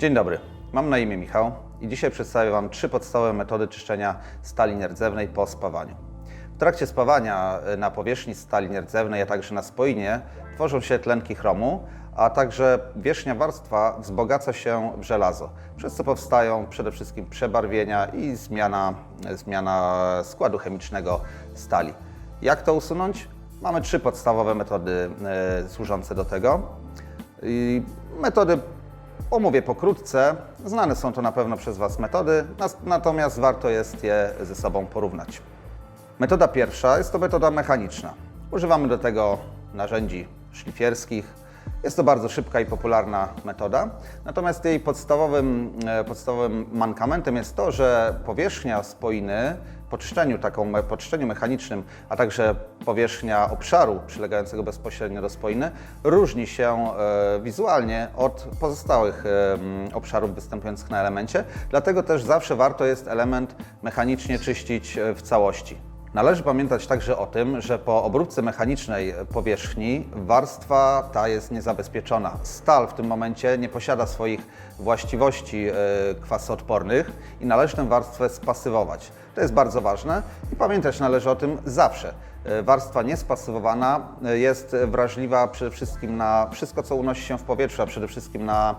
Dzień dobry, mam na imię Michał i dzisiaj przedstawię Wam trzy podstawowe metody czyszczenia stali nierdzewnej po spawaniu. W trakcie spawania y, na powierzchni stali nierdzewnej, a także na spoinie tworzą się tlenki chromu, a także wierzchnia warstwa wzbogaca się w żelazo, przez co powstają przede wszystkim przebarwienia i zmiana, zmiana składu chemicznego stali. Jak to usunąć? Mamy trzy podstawowe metody y, służące do tego. I metody omówię pokrótce. Znane są to na pewno przez Was metody, natomiast warto jest je ze sobą porównać. Metoda pierwsza jest to metoda mechaniczna. Używamy do tego narzędzi szlifierskich. Jest to bardzo szybka i popularna metoda, natomiast jej podstawowym, e, podstawowym mankamentem jest to, że powierzchnia spoiny po czyszczeniu, taką, me- po czyszczeniu mechanicznym, a także powierzchnia obszaru przylegającego bezpośrednio do spoiny różni się e, wizualnie od pozostałych e, obszarów występujących na elemencie, dlatego też zawsze warto jest element mechanicznie czyścić e, w całości. Należy pamiętać także o tym, że po obróbce mechanicznej powierzchni warstwa ta jest niezabezpieczona. Stal w tym momencie nie posiada swoich właściwości e, kwasoodpornych i należy tę warstwę spasywować. To jest bardzo ważne i pamiętać należy o tym zawsze. E, Warstwa niespasywowana e, jest wrażliwa przede wszystkim na wszystko, co unosi się w powietrzu, a przede wszystkim na,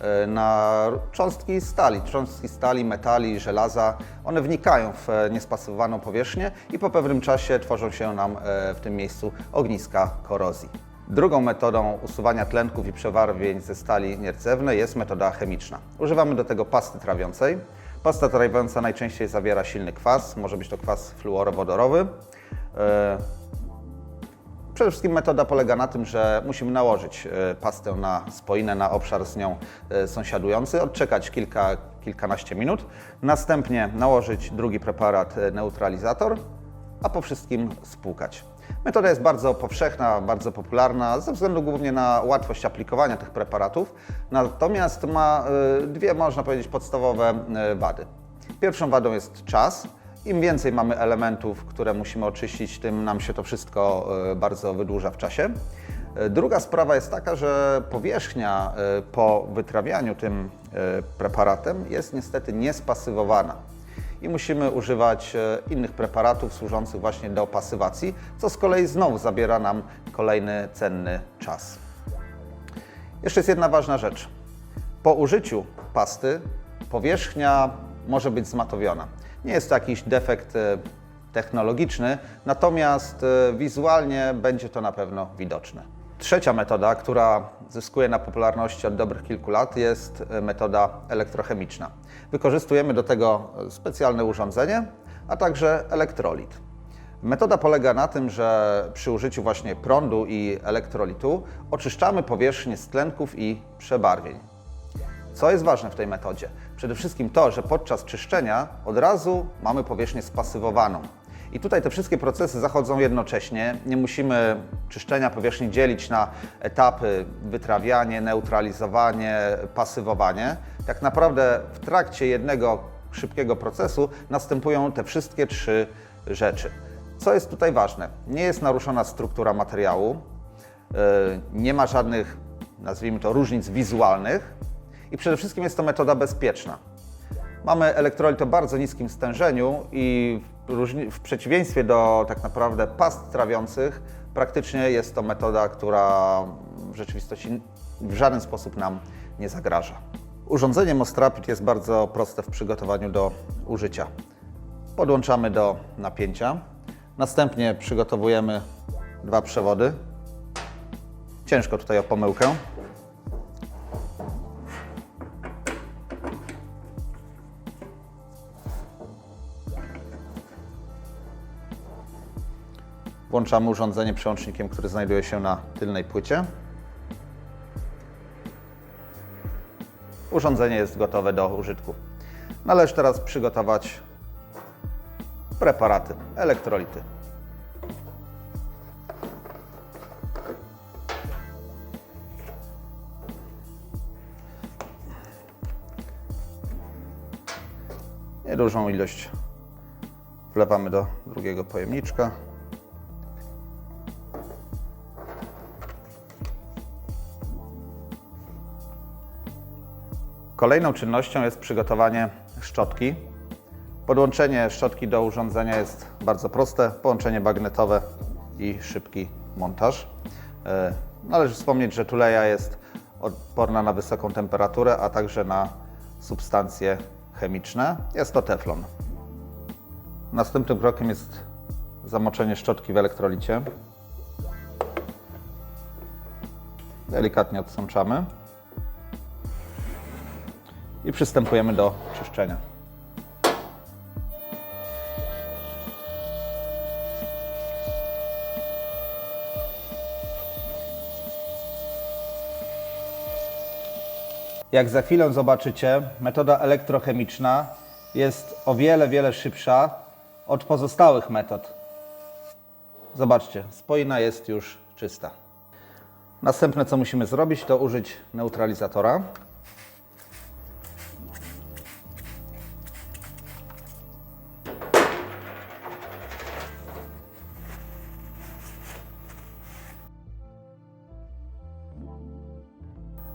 e, na cząstki stali, cząstki stali, metali, żelaza. One wnikają w niespasywowaną powierzchnię i po pewnym czasie tworzą się nam w tym miejscu ogniska korozji. Drugą metodą usuwania tlenków i przebarwień ze stali nierdzewnej jest metoda chemiczna. Używamy do tego pasty trawiącej. Pasta trawiąca najczęściej zawiera silny kwas, może być to kwas fluorowodorowy. E, Przede wszystkim metoda polega na tym, że musimy nałożyć e, pastę na spoinę, na obszar z nią e, sąsiadujący, odczekać kilka, kilkanaście minut, następnie nałożyć drugi preparat neutralizator, a po wszystkim spłukać. Metoda jest bardzo powszechna, bardzo popularna, ze względu głównie na łatwość aplikowania tych preparatów, natomiast ma dwie, można powiedzieć, podstawowe wady. Pierwszą wadą jest czas. Im więcej mamy elementów, które musimy oczyścić, tym nam się to wszystko e, bardzo wydłuża w czasie. E, Druga sprawa jest taka, że powierzchnia e, po wytrawianiu tym preparatem jest niestety niespasywowana i musimy używać innych preparatów służących właśnie do pasywacji, co z kolei znowu zabiera nam kolejny cenny czas. Jeszcze jest jedna ważna rzecz. Po użyciu pasty powierzchnia może być zmatowiona. Nie jest to jakiś defekt e, technologiczny, natomiast e, wizualnie będzie to na pewno widoczne. Trzecia metoda, która zyskuje na popularności od dobrych kilku lat, jest e, metoda elektrochemiczna. Wykorzystujemy do tego specjalne urządzenie, a także elektrolit. Metoda polega na tym, że przy użyciu właśnie prądu i elektrolitu oczyszczamy powierzchnię z tlenków i przebarwień. Co jest ważne w tej metodzie? Przede wszystkim to, że podczas czyszczenia od razu mamy powierzchnię spasywowaną. I tutaj te wszystkie procesy zachodzą jednocześnie. Nie musimy czyszczenia powierzchni dzielić na etapy wytrawianie, neutralizowanie, pasywowanie. Tak naprawdę w trakcie jednego szybkiego procesu następują te wszystkie trzy rzeczy. Co jest tutaj ważne? Nie jest naruszona struktura materiału, yy, nie ma żadnych, nazwijmy to, różnic wizualnych i przede wszystkim jest to metoda bezpieczna. Mamy elektrolit o bardzo niskim stężeniu i w, przeciwieństwie do tak naprawdę past trawiących, praktycznie jest to metoda, która w rzeczywistości w żaden sposób nam nie zagraża. Urządzenie Mostrapid jest bardzo proste w przygotowaniu do użycia. Podłączamy do napięcia, następnie przygotowujemy dwa przewody. Ciężko tutaj o pomyłkę. Włączamy urządzenie przełącznikiem, który znajduje się na tylnej płycie. Urządzenie jest gotowe do użytku. Należy teraz przygotować preparaty, elektrolity. Niedużą ilość wlewamy do drugiego pojemniczka. Kolejną czynnością jest przygotowanie szczotki. Podłączenie szczotki do urządzenia jest bardzo proste. Połączenie bagnetowe i szybki montaż. E, Należy wspomnieć, że tuleja jest odporna na wysoką temperaturę, a także na substancje chemiczne. Jest to teflon. Następnym krokiem jest zamoczenie szczotki w elektrolicie. Delikatnie odsączamy i przystępujemy do czyszczenia. Jak za chwilę zobaczycie, metoda elektrochemiczna jest o wiele, wiele szybsza od pozostałych metod. Zobaczcie, spoina jest już czysta. Następne, co musimy zrobić, to użyć neutralizatora.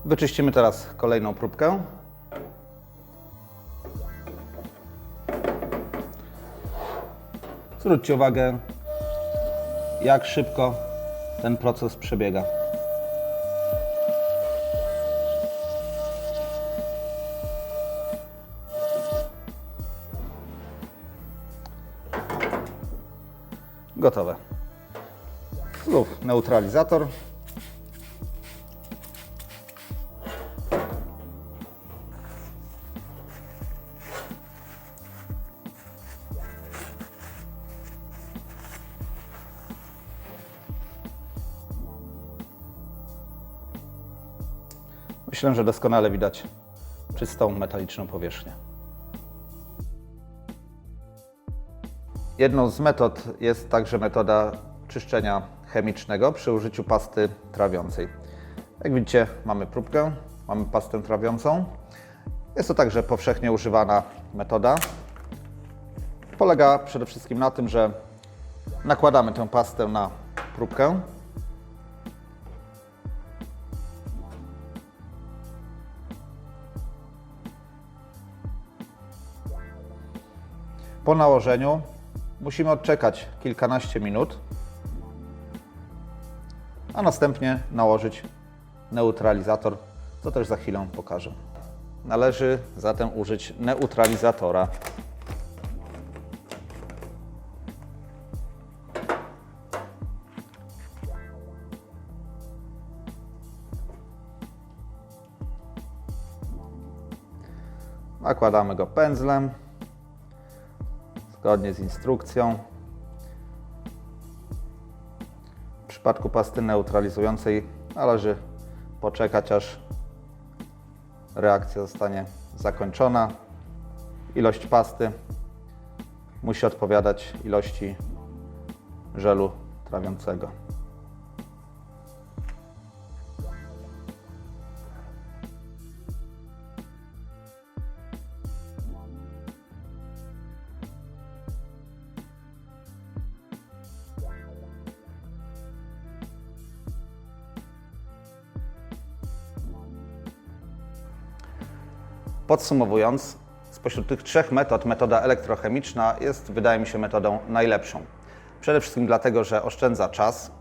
Wyczyścimy teraz kolejną próbkę. Zwróćcie uwagę, jak szybko ten proces przebiega. Gotowe. Znów neutralizator. Myślę, że doskonale widać czystą metaliczną powierzchnię. Jedną z metod jest także metoda czyszczenia chemicznego przy użyciu pasty trawiącej. Jak widzicie, mamy próbkę, mamy pastę trawiącą. Jest to także powszechnie używana metoda. Polega przede wszystkim na tym, że nakładamy tę pastę na próbkę. Po nałożeniu musimy odczekać kilkanaście minut, a następnie nałożyć neutralizator, co też za chwilę pokażę. Należy zatem użyć neutralizatora. Nakładamy go pędzlem zgodnie z instrukcją. W przypadku pasty neutralizującej należy poczekać, aż reakcja zostanie zakończona. Ilość pasty musi odpowiadać ilości żelu trawiącego. Podsumowując, spośród tych trzech metod, metoda elektrochemiczna jest, wydaje mi się, metodą najlepszą. Przede wszystkim dlatego, że oszczędza czas.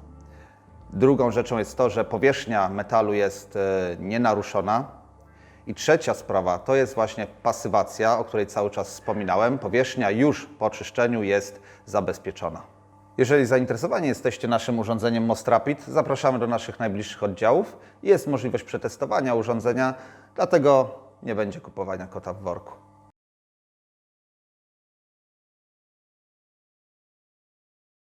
Drugą rzeczą jest to, że powierzchnia metalu jest e, nienaruszona. I trzecia sprawa to jest właśnie pasywacja, o której cały czas wspominałem. Powierzchnia już po czyszczeniu jest zabezpieczona. Jeżeli zainteresowani jesteście naszym urządzeniem Mostrapid, zapraszamy do naszych najbliższych oddziałów. Jest możliwość przetestowania urządzenia, dlatego nie będzie kupowania kota w worku.